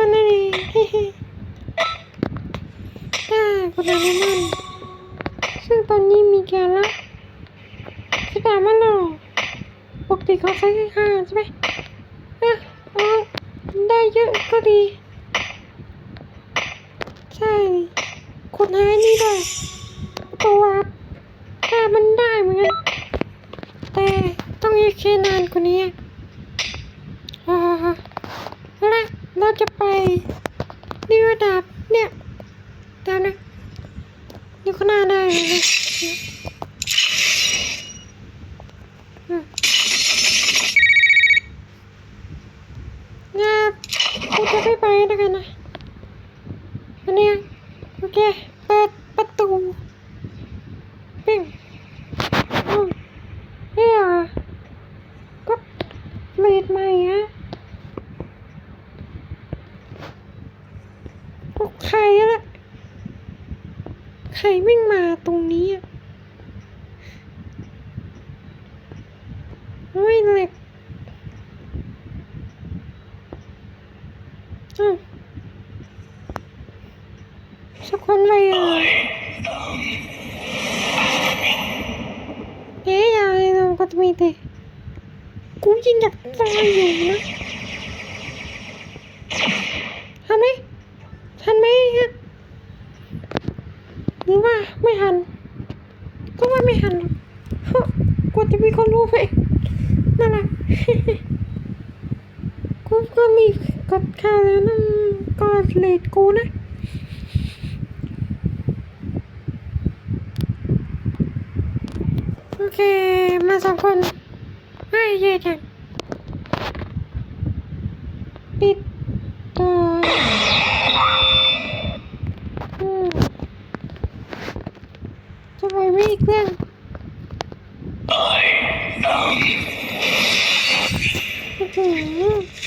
คนนั่นเองฮ้เฮ้ได้คนนั้นนั่นซึ่งตอนนี้มีแกละที่ด่ามันหรอปกติเขาใช้แค่ห้าใช่ไหมอะเอาได้เยอะก็ดี ใช่ คนหายนี่ได้ตัวถ้ามันได้เหมือนกันแต่ต้องอีกแค่นานกว่านี้อ่าเอาละ เราจะไปดีวดาบเนี่ยตามนะอยู่ข้างหน้าได้เลยนะอืมเนี่ยกูจะไม่ไปแล้วกันนะอันเนี้ยโอเค เปิดประตูปิ้งอืม เนี่ยก็เลดใหม่ฮะพวกใคร อะล่ะใครวิ่งมาตรงนี้อะโอ้ยเหล็กอืมสักคนเลยอะเอ๊ะอย่าเลยเราก็จะมีแต่กูยิงอยากตายอยู่นะทันไหม ทันไหมฮะหรือว่าไม่ทัน ก็ว่าไม่ทันหรอกฮะกว่าจะมีคนรู้ไปนั่นแหละกูก็มีกดข่าวแล้วนั่นก็เลดกูนะโอเค มาสองคนไม่แย่จังปิดตัวอืมจะไปไม่อีกเรื่อง โ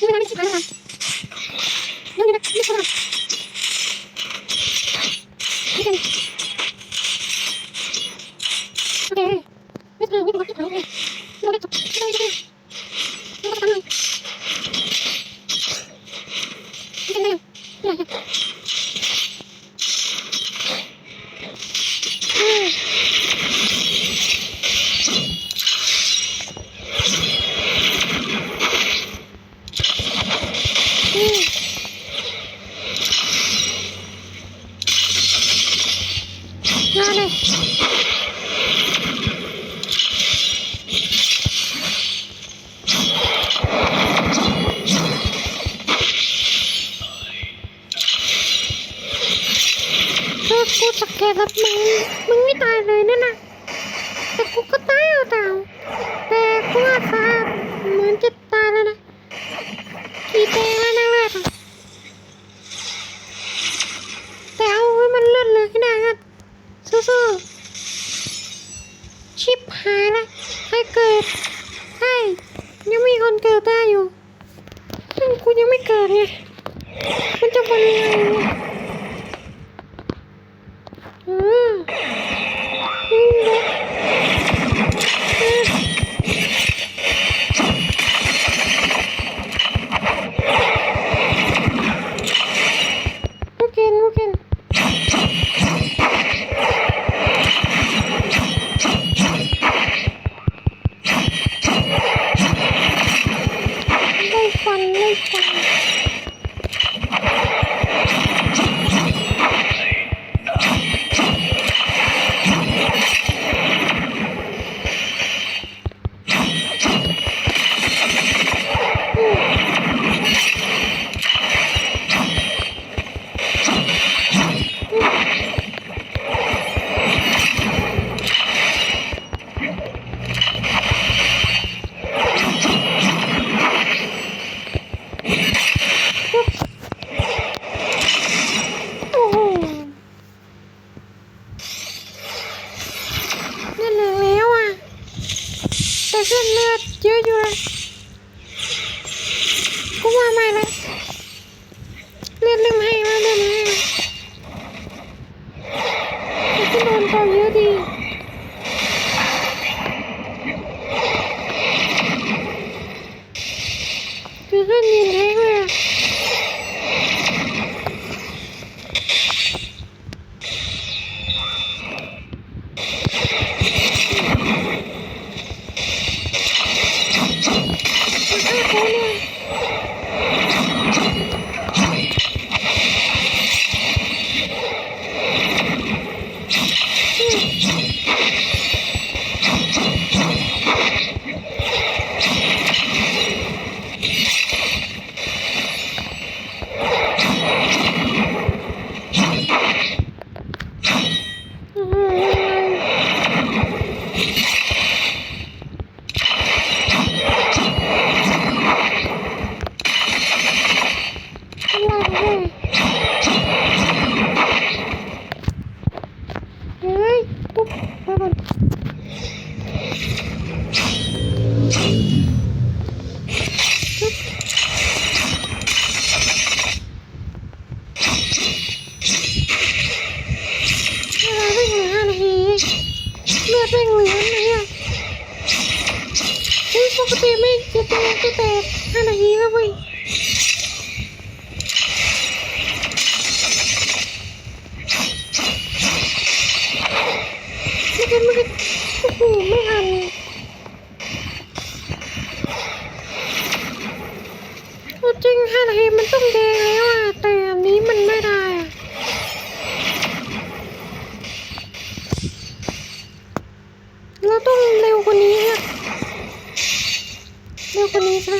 因为他们起床了吗 กูสังเกตแล้วมึงมึงไม่ตายเลยนั่นน่ะแต่กูก็ตายเอาแต่าแต่กูว่าฟ้าเหมือนจะตายแล้วนะกี่เตะแล้วนะเว้ยแต่เอาให้มันเลื่อนเลยให้ได้กันสู้ๆ ดไม่เหลือเนี่ยเฮ้ยปกติไม่จะแตกจะแตกห้านาทีแล้วเว้ยมันไม่ทันโอ้โหไม่ทันจริงห้านาทีมันต้องแดงแล้วอะ แต่อันนี้มันไม่ได้อะ เราต้องเร็วกว่านี้อะ เร็วกว่านี้ใช่ไหม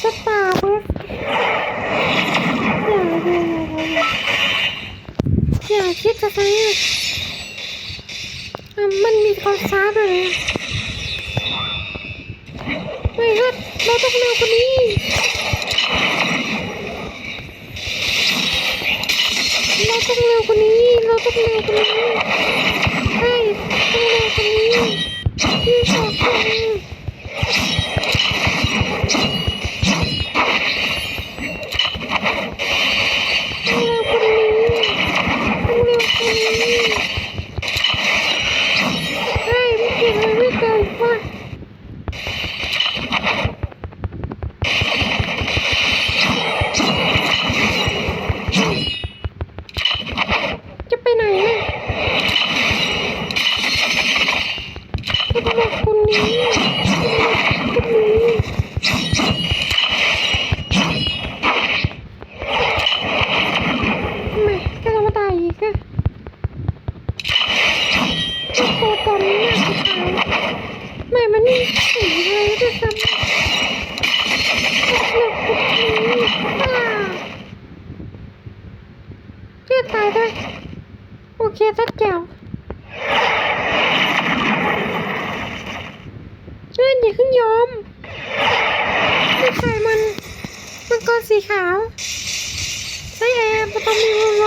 สตาร์เวิร์อย่าอย่าอย่า อย่าคิดจะใช้อะอะมันมีความช้าด้วยไม่ฮัทเราต้องเร็วกว่านี้เราต้องเร็วกว่านี้ เราต้องเร็วกว่านี้ใช่ต้องเร็วกว่านี้ที่สองคน ตายได้โอเคสักแก้วเลื่อนอย่าขึ้นยอมไม่ใช่มัน มันก้อสีขาว ใช้แอร์ประตูมีวัว